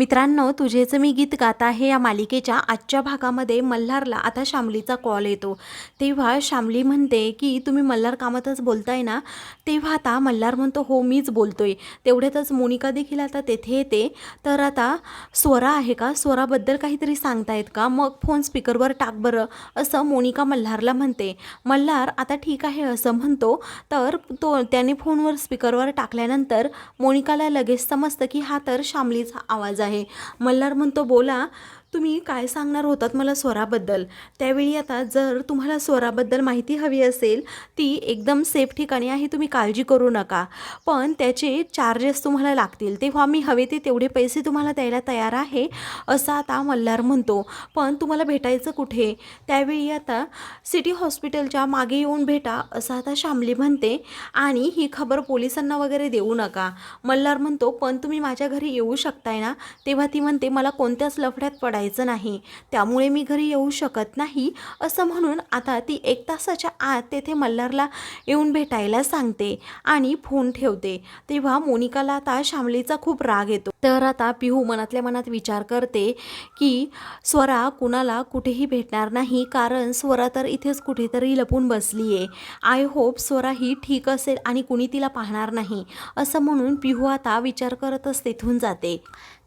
मित्रांनो तुझेच मी गीत गात आहे या मालिकेच्या आजच्या भागामध्ये मल्हारला आता शामलीचा कॉल येतो. तेव्हा शामली म्हणते की तुम्ही मल्हार कामातच बोलताय ना? तेव्हा आता मल्हार म्हणतो हो मीच बोलतोय. तेवढ्यातच मोनिका देखील आता तेथे येते. तर आता स्वरा आहे का? स्वराबद्दल काहीतरी सांगतायत का? मग फोन स्पीकरवर टाक बरं असं मोनिका मल्हारला म्हणते. मल्हार आता ठीक आहे असं म्हणतो. तर तो त्याने फोनवर स्पीकरवर टाकल्यानंतर मोनिकाला लगेच समजतं की हा तर शामलीचा आवाज आहे. आहे. मल्हार म्हणतो बोला तुम्ही काय सांगणार होतात मला स्वराबद्दल? त्यावेळी आता जर तुम्हाला स्वराबद्दल माहिती हवी असेल ती एकदम सेफ ठिकाणी आहे तुम्ही काळजी करू नका. पण त्याचे चार्जेस तुम्हाला लागतील. तेव्हा मी हवे ते तेवढे पैसे तुम्हाला द्यायला तयार आहे असं आता मल्हार म्हणतो. पण तुम्हाला भेटायचं कुठे? त्यावेळी आता सिटी हॉस्पिटलच्या मागे येऊन भेटा असं आता शामली म्हणते. आणि ही खबर पोलिसांना वगैरे देऊ नका. मल्हार म्हणतो पण तुम्ही माझ्या घरी येऊ शकताय ना? तेव्हा ती म्हणते मला कोणत्याच लफड्यात पडायचं नाही. त्यामुळे मी घरी येऊ शकत नाही असं म्हणून आता ती एक तासाच्या आत तेथे मल्हारला येऊन भेटायला सांगते आणि फोन ठेवते. तेव्हा मोनिकाला आता शामलीचा खूप राग येतो. तर आता पिहू मनातल्या मनात विचार करते की स्वरा कुणाला कुठेही भेटणार नाही कारण स्वरा तर इथेच कुठेतरी लपून बसली आहे आय होप स्वरा ही ठीक असेल आणि कुणी तिला पाहणार नाही असं म्हणून पिहू आता विचार करतच तिथून जाते.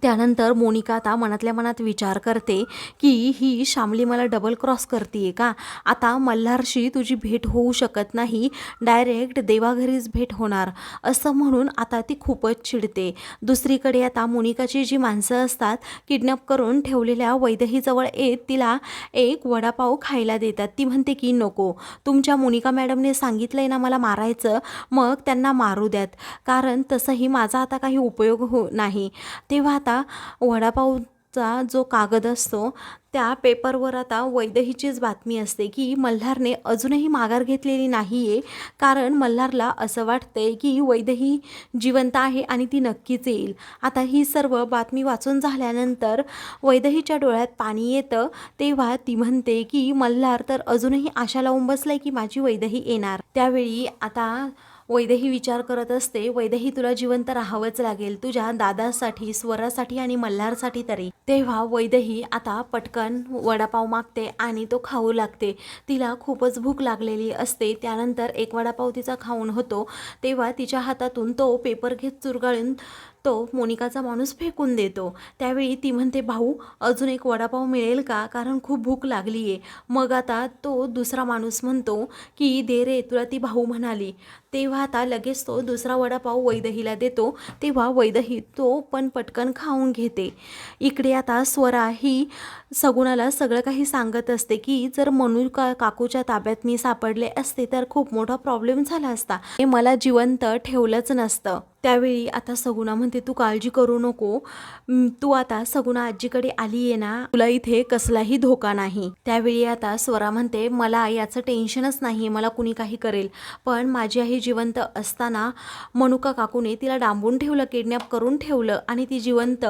त्यानंतर मोनिका आता मनातल्या मनात विचार करते की ही शामली मला डबल क्रॉस करते का? आता मल्हारशी तुझी भेट होऊ शकत नाही. डायरेक्ट देवाघरीच भेट होणार. असं म्हणून आता ती खूपच चिडते. दुसरीकडे आता मोनिकाची जी माणसं असतात किडनॅप करून ठेवलेल्या वैदहीजवळ येत तिला एक वडापाव खायला देतात. ती म्हणते की नको. तुमच्या मोनिका मॅडमने सांगितलंय ना मला मारायचं मग त्यांना मारू द्यात. कारण तसंही माझा आता काही उपयोग हो नाही. तेव्हा आता वडापावचा जो कागद असतो त्या पेपरवर आता वैदहीचीच बातमी असते की मल्हारने अजूनही माघार घेतलेली नाही आहे कारण मल्हारला असं वाटतंय की वैदही जिवंत आहे आणि ती नक्कीच येईल. आता ही सर्व बातमी वाचून झाल्यानंतर वैदहीच्या डोळ्यात पाणी येतं तेव्हा ती म्हणते की मल्हार तर अजूनही आशा लावून बसलाय की माझी वैदही येणार. त्यावेळी आता वैदेही विचार करत असते वैदेही तुला जिवंत राहावंच लागेल. तुझ्या दादासाठी स्वरासाठी आणि मल्हारसाठी तरी तेव्हा वैदेही आता पटकन वडापाव मागते आणि तो खाऊ लागते. तिला खूपच भूक लागलेली असते. त्यानंतर एक वडापाव तिचा खाऊन होतो. तेव्हा तिच्या हातातून तो पेपर घेत चुरगाळून तो मोनिकाचा माणूस फेकून देतो. त्यावेळी ती म्हणते भाऊ अजून एक वडापाव मिळेल का? कारण खूप भूक लागली आहे मग आता तो दुसरा माणूस म्हणतो की दे रे तुला ती भाऊ म्हणाली. तेव्हा आता लगेच तो दुसरा वडापाव वैदहीला देतो. तेव्हा वैदही तो पण पटकन खाऊन घेते. इकडे आता स्वरा ही सगुणाला सगळं काही सांगत असते की जर मनू का काकूच्या ताब्यात मी सापडले असते तर खूप मोठा प्रॉब्लेम झाला असता. हे मला जिवंत ठेवलंच नसतं. त्यावेळी आता सगुणा म्हणते तू काळजी करू नको. तू आता सगुणा आजीकडे आली आहे ना तुला इथे कसलाही धोका नाही त्यावेळी आता स्वरा म्हणते मला याचं टेन्शनच नाही मला कुणी काही करेल. पण माझी आई जिवंत असताना मनुका काकूने तिला डांबून ठेवलं किडनॅप करून ठेवलं आणि ती जिवंत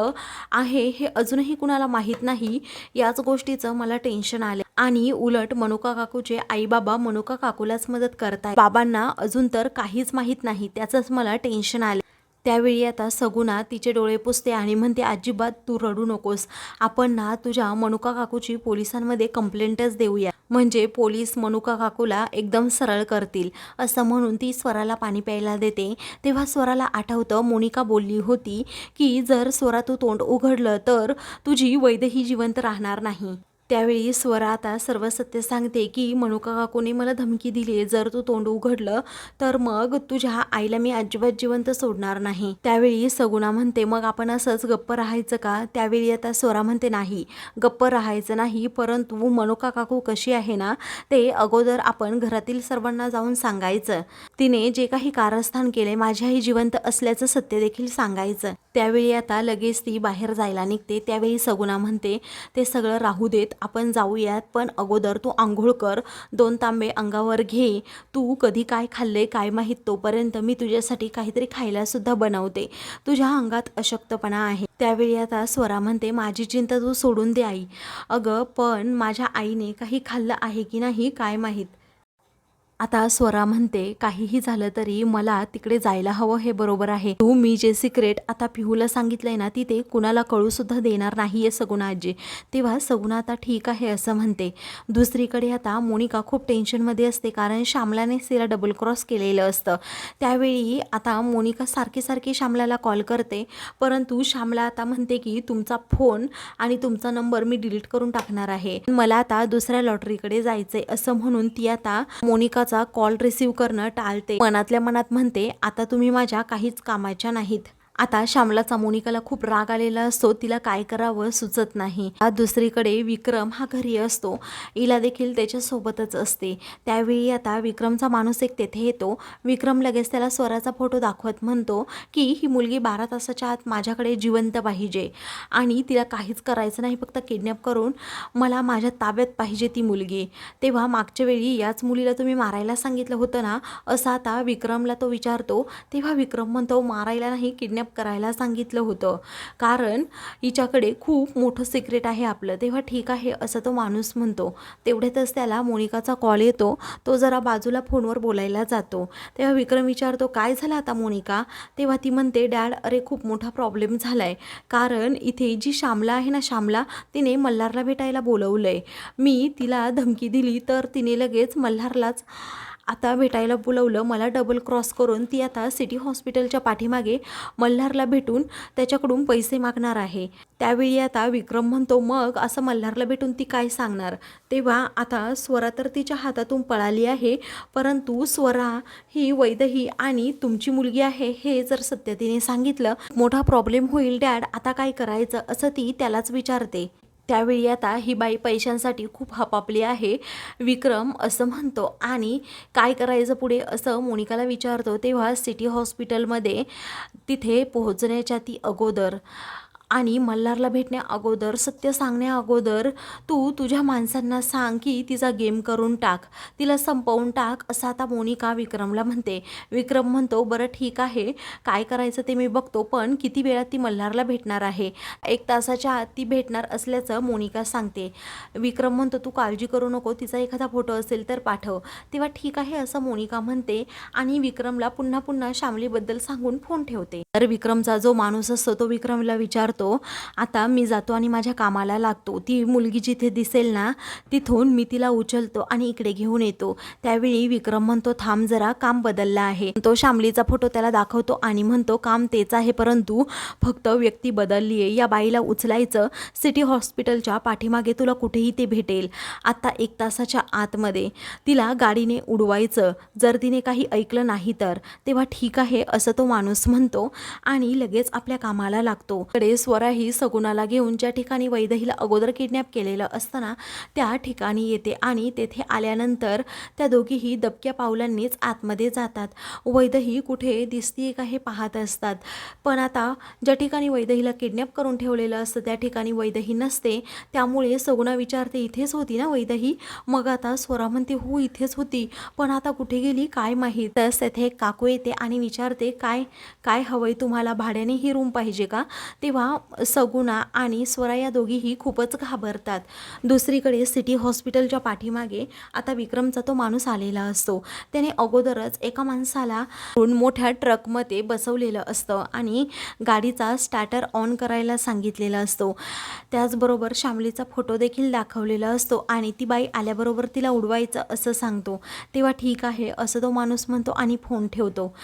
आहे हे अजूनही कुणाला माहीत नाही. याच गोष्टीचं मला टेन्शन आलं आणि उलट मनुका काकूचे आई बाबा मनुका काकूलाच मदत करताय बाबांना अजून तर काहीच माहीत नाही त्याचंच मला टेन्शन आलं त्यावेळी आता सगुणा तिचे डोळे पुसते आणि म्हणते अजिबात तू रडू नकोस. आपण ना तुझ्या मनुका काकूची पोलिसांमध्ये कंप्लेंटच देऊया. म्हणजे पोलीस मनुका काकूला एकदम सरळ करतील. असं म्हणून ती स्वराला पाणी प्यायला देते. तेव्हा स्वराला आठवतं मोनिका बोलली होती की जर स्वरा तू तोंड उघडलं तर तुझी वैदही जिवंत राहणार नाही. त्यावेळी स्वरा आता सर्व सत्य सांगते की मनुका काकूने मला धमकी दिली? जर तू तोंड उघडलं तर मग तुझ्या आईला मी अजिबात जिवंत सोडणार नाही. त्यावेळी सगुणा म्हणते मग आपण असंच गप्प राहायचं का? त्यावेळी आता स्वरा म्हणते नाही गप्प राहायचं नाही परंतु मनुका काकू कशी आहे ना ते अगोदर आपण घरातील सर्वांना जाऊन सांगायचं. तिने जे काही कारस्थान केले माझी आई जिवंत असल्याचं सत्य देखील सांगायचं. त्यावेळी आता लगेच ती बाहेर जायला निघते. त्यावेळी सगुणा म्हणते ते सगळं राहू देत आपण जाऊयात पण अगोदर तू आंघोळ कर दोन तांबे अंगावर घे. तू कधी काय खाल्ले काय माहीत तोपर्यंत मी तुझ्यासाठी काहीतरी खायलासुद्धा बनवते. तुझ्या अंगात अशक्तपणा आहे. त्यावेळी आता स्वरा म्हणते माझी चिंता तू सोडून दे आई. अगं पण माझ्या आईने काही खाल्लं आहे की नाही काय माहीत? आता स्वरा म्हणते काहीही झालं तरी मला तिकडे जायला हवं हे बरोबर आहे. तू मी जे सिक्रेट आता पिहूला सांगितलंय ना ती ते कुणाला कळू सुद्धा देणार नाहीये सगुणा आजी. तेव्हा सगुणा आता ठीक आहे असं म्हणते. दुसरीकडे आता मोनिका खूप टेन्शनमध्ये असते कारण श्यामलाने तिला डबल क्रॉस केलेलं असतं. त्यावेळी आता मोनिका सारखी सारखी श्यामलाला कॉल करते. परंतु श्यामला आता म्हणते की तुमचा फोन आणि तुमचा नंबर मी डिलीट करून टाकणार आहे. मला आता दुसऱ्या लॉटरीकडे जायचंय असं म्हणून ती आता मोनिकाचा कॉल रिसीव्ह करणं टाळते. मनातल्या मनात म्हणते आता तुम्ही माझ्या काहीच कामाच्या नाहीत. आता श्यामलाचा मोनिकाला खूप राग आलेला असतो. तिला काय करावं सुचत नाही. दुसरीकडे विक्रम हा घरी असतो. हिला देखील त्याच्यासोबतच असते. त्यावेळी आता विक्रमचा माणूस एक तेथे येतो. विक्रम लगेच त्याला स्वराचा फोटो दाखवत म्हणतो की ही मुलगी बारा तासाच्या आत माझ्याकडे जिवंत पाहिजे. आणि तिला काहीच करायचं नाही. फक्त किडनॅप करून मला माझ्या ताब्यात पाहिजे ती मुलगी. तेव्हा मागच्या वेळी याच मुलीला तुम्ही मारायला सांगितलं होतं ना? असं आता विक्रमला तो विचारतो. तेव्हा विक्रम म्हणतो मारायला नाही किडनॅप करायला सांगितलं होतं. कारण हिच्याकडे खूप मोठं सिक्रेट आहे आपलं. तेव्हा ठीक आहे असं तो माणूस म्हणतो. तेवढ्यातच त्याला मोनिकाचा कॉल येतो. तो जरा बाजूला फोनवर बोलायला जातो. तेव्हा विक्रम विचारतो काय झालं आता मोनिका? तेव्हा ती म्हणते डॅड अरे खूप मोठा प्रॉब्लेम झाला आहे कारण इथे जी श्यामला आहे ना श्यामला तिने मल्हारला भेटायला बोलवलं आहे मी तिला धमकी दिली तर तिने लगेच मल्हारलाच आता भेटायला बोलवलं मला डबल क्रॉस करून ती आता सिटी हॉस्पिटलच्या पाठीमागे मल्हारला भेटून त्याच्याकडून पैसे मागणार आहे. त्यावेळी आता विक्रम म्हणतो मग असं मल्हारला भेटून ती काय सांगणार? तेव्हा आता स्वरा तर तिच्या हातातून पळाली आहे परंतु स्वरा ही वैदही आणि तुमची मुलगी आहे हे जर सत्य तिने सांगितलं मोठा प्रॉब्लेम होईल डॅड आता काय करायचं? असं ती त्यालाच विचारते. त्यावेळी आता ही बाई पैशांसाठी खूप हपापली आहे. विक्रम असं म्हणतो आणि काय करायचं पुढे असं मोनिकाला विचारतो तेव्हा सिटी हॉस्पिटलमध्ये तिथे पोहोचण्याच्या ती अगोदर आणि मल्हारला भेटण्या अगोदर सत्य सांगण्या अगोदर तू तुझ्या माणसांना सांग की तिचा गेम करून टाक. तिला संपवून टाक असं आता मोनिका विक्रमला म्हणते. विक्रम म्हणतो बरं ठीक आहे. काय करायचं ते मी बघतो पण किती वेळात ती मल्हारला भेटणार आहे? एक तासाच्या आत ती भेटणार असल्याचं मोनिका सांगते. विक्रम म्हणतो तू काळजी करू नको तिचा एखादा फोटो असेल तर पाठव. तेव्हा ठीक आहे असं मोनिका म्हणते आणि विक्रमला पुन्हा पुन्हा श्यामलीबद्दल सांगून फोन ठेवते. तर विक्रमचा जो माणूस असतो तो विक्रमला विचारतो आता मी जातो आणि माझ्या कामाला लागतो. ती मुलगी जिथे दिसेल ना तिथून मी तिला उचलतो आणि इकडे घेऊन येतो. त्यावेळी विक्रम म्हणतो थांब जरा काम बदललं आहे. तो शामलीचा फोटो त्याला दाखवतो आणि म्हणतो काम तेच आहे परंतु फक्त व्यक्ती बदलली आहे. या बाईला उचलायचं सिटी हॉस्पिटलच्या पाठीमागे तुला कुठेही ते भेटेल. आता एक तासाच्या आतमध्ये तिला गाडीने उडवायचं. जर तिने काही ऐकलं नाही तर तेव्हा ठीक आहे असं तो माणूस म्हणतो. आणि लगेच आपल्या कामाला लागतो. कडे स्वरा ही सगुणाला घेऊन ज्या ठिकाणी वैदहीला अगोदर किडनॅप केलेलं असताना त्या ठिकाणी येते आणि तेथे आल्यानंतर त्या दोघीही दबक्या पावलांनीच आतमध्ये जातात. वैदही कुठे दिसतीये का हे पाहत असतात. पण आता ज्या ठिकाणी वैदहीला किडनॅप करून ठेवलेलं असतं त्या ठिकाणी वैदही नसते. त्यामुळे सगुणा विचारते इथेच होती ना वैदही? मग आता स्वरा म्हणते हो इथेच होती. पण आता कुठे गेली? काय माहीत? तर तेथे एक काकू येते आणि विचारते काय काय हवंय तुम्हाला भाड्याने ही रूम पाहिजे का? तेव्हा सगुणा आणि स्वरा या दोघीही खूपच घाबरतात. दुसरीकडे सिटी हॉस्पिटलच्या पाठीमागे आता विक्रमचा तो माणूस आलेला असतो. त्याने अगोदरच एका माणसाला मोठ्या ट्रकमध्ये बसवलेलं असतं आणि गाडीचा स्टार्टर ऑन करायला सांगितलेला असतो. त्याचबरोबर श्यामलीचा फोटो देखील दाखवलेला असतो आणि ती बाई आल्याबरोबर तिला उडवायचं असं सांगतो. तेव्हा ठीक आहे असं तो माणूस म्हणतो आणि फोन ठेवतो.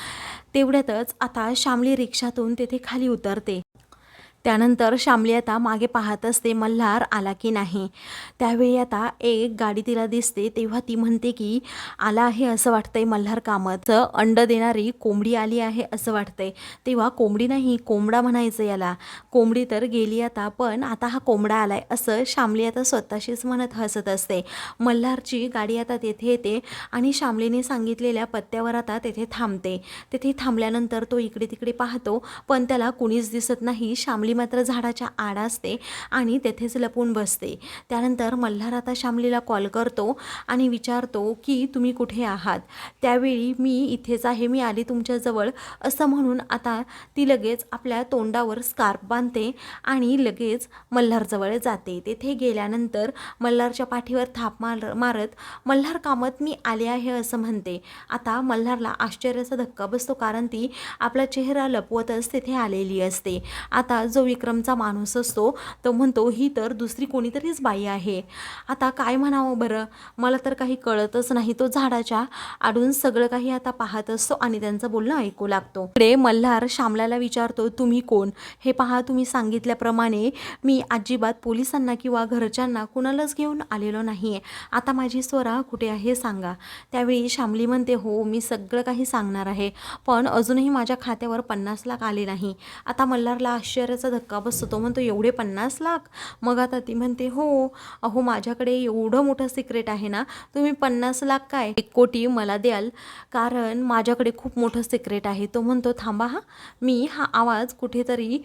तेवढ्यातच आता श्यामली रिक्षातून तेथे खाली उतरते. त्यानंतर श्यामली आता मागे पाहत असते मल्हार आला की नाही. त्यावेळी आता एक गाडी तिला दिसते तेव्हा ती म्हणते की आला आहे असं वाटतंय मल्हार कामत. अंड देणारी कोंबडी आली आहे असं वाटतंय. तेव्हा कोंबडी नाही कोंबडा म्हणायचं याला. कोंबडी तर गेली आता पण आता हा कोंबडा आलाय असं श्यामली आता स्वतःशीच म्हणत हसत असते. मल्हारची गाडी आता तेथे येते आणि श्यामलीने सांगितलेल्या पत्त्यावर आता तेथे थांबते. तेथे थांबल्यानंतर तो इकडे तिकडे पाहतो पण त्याला कुणीच दिसत नाही. श्यामली शामली मात्र झाडाच्या आड असते आणि तेथेच लपून बसते. त्यानंतर मल्हार आता श्यामलीला कॉल करतो आणि विचारतो की तुम्ही कुठे आहात? त्यावेळी मी इथेच आहे. मी आली तुमच्याजवळ असं म्हणून आता ती लगेच आपल्या तोंडावर स्कार्फ बांधते आणि लगेच मल्हारजवळ जाते. तेथे गेल्यानंतर मल्हारच्या पाठीवर थाप मार मारत मल्हार कामत मी आले आहे असं म्हणते. आता मल्हारला आश्चर्याचा धक्का बसतो कारण ती आपला चेहरा लपवतच तेथे आलेली असते. आता जो विक्रमचा माणूस असतो तो म्हणतो ही तर दुसरी कोणीतरीच बाई आहे. आता काय म्हणावं बरं? मला तर काही कळतच नाही तो झाडाच्या आडून सगळं काही आता पाहत असतो आणि त्यांचं बोलणं ऐकू लागतो. इकडे मल्हार श्यामलाला विचारतो तुम्ही कोण? हे पहा तुम्ही सांगितल्याप्रमाणे मी अजिबात पोलिसांना किंवा घरच्यांना कुणालाच घेऊन आलेलो नाही आहे आता माझी स्वरा कुठे आहे सांगा. त्यावेळी श्यामली म्हणते हो मी सगळं काही सांगणार आहे पण अजूनही माझ्या खात्यावर पन्नास लाख आले नाही. आता मल्हारला आश्चर्याचा धक्का बसतो. तो म्हणतो एवढे पन्नास लाख? मग आता ती म्हणते हो अहो माझ्याकडे एवढं मोठं सिक्रेट आहे ना तुम्ही पन्नास लाख काय? एक कोटी मला द्याल कारण माझ्याकडे खूप मोठं सिक्रेट आहे. तो म्हणतो थांबा हा मी हा आवाज कुठेतरी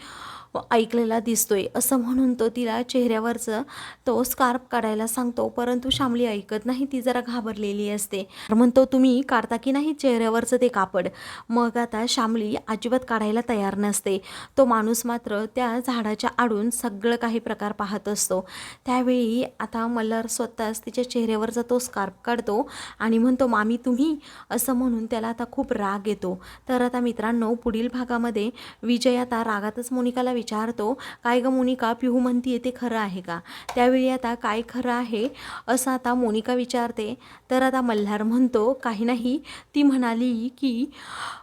ऐकलेला दिसतोय. असं म्हणून तो तिला चेहऱ्यावरचं तो स्कार्फ काढायला सांगतो. परंतु श्यामली ऐकत नाही. ती जरा घाबरलेली असते. म्हणतो तुम्ही काढता की नाही चेहऱ्यावरचं ते कापड? मग आता श्यामली अजिबात काढायला तयार नसते. तो माणूस मात्र त्या झाडाच्या आडून सगळं काही प्रकार पाहत असतो. त्यावेळी आता मल्हार स्वतःच तिच्या चेहऱ्यावरचा तो स्कार्फ काढतो आणि म्हणतो मामी तुम्ही? असं म्हणून त्याला आता खूप राग येतो. तर आता मित्रांनो पुढील भागामध्ये विजय आता रागातच मोनिकाला विचारतो काय ग मोनिका पिहू म्हणतीये ते खरं आहे का? त्यावेळी आता काय खरं आहे? असं आता मोनिका विचारते. तर आता मल्हार म्हणतो काही नाही. ती म्हणाली की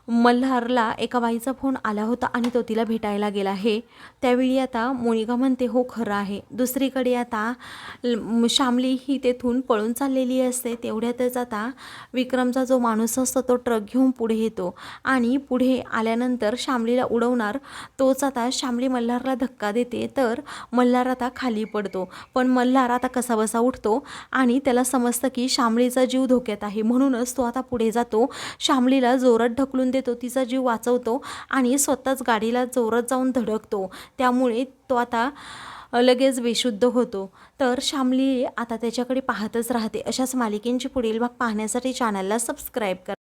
मल्हारला एका बाईचा फोन आला होता आणि तो तिला भेटायला गेला आहे. त्यावेळी आता मोनिका म्हणते हो खरं आहे. दुसरीकडे आता श्यामली ही तेथून पळून चाललेली असते. तेवढ्यातच आता विक्रमचा जो माणूस असतो तो ट्रक घेऊन पुढे येतो आणि पुढे आल्यानंतर श्यामलीला उडवणार तोच आता श्यामली मल्हारला धक्का देते तर मल्हार आता खाली पडतो. पण मल्हार आता कसाबसा उठतो आणि त्याला समजतं की शामळीचा जीव धोक्यात आहे. म्हणूनच तो आता पुढे जातो. श्यामलीला जोरात ढकलून देतो तिचा जीव वाचवतो आणि स्वतःच गाडीला जोरात जाऊन धडकतो. त्यामुळे तो आता लगेच बेशुद्ध होतो. तर शामली आता त्याच्याकडे पाहतच राहते. अशाच मालिकेंची पुढील भाग पाहण्यासाठी चॅनलला सबस्क्राईब करा.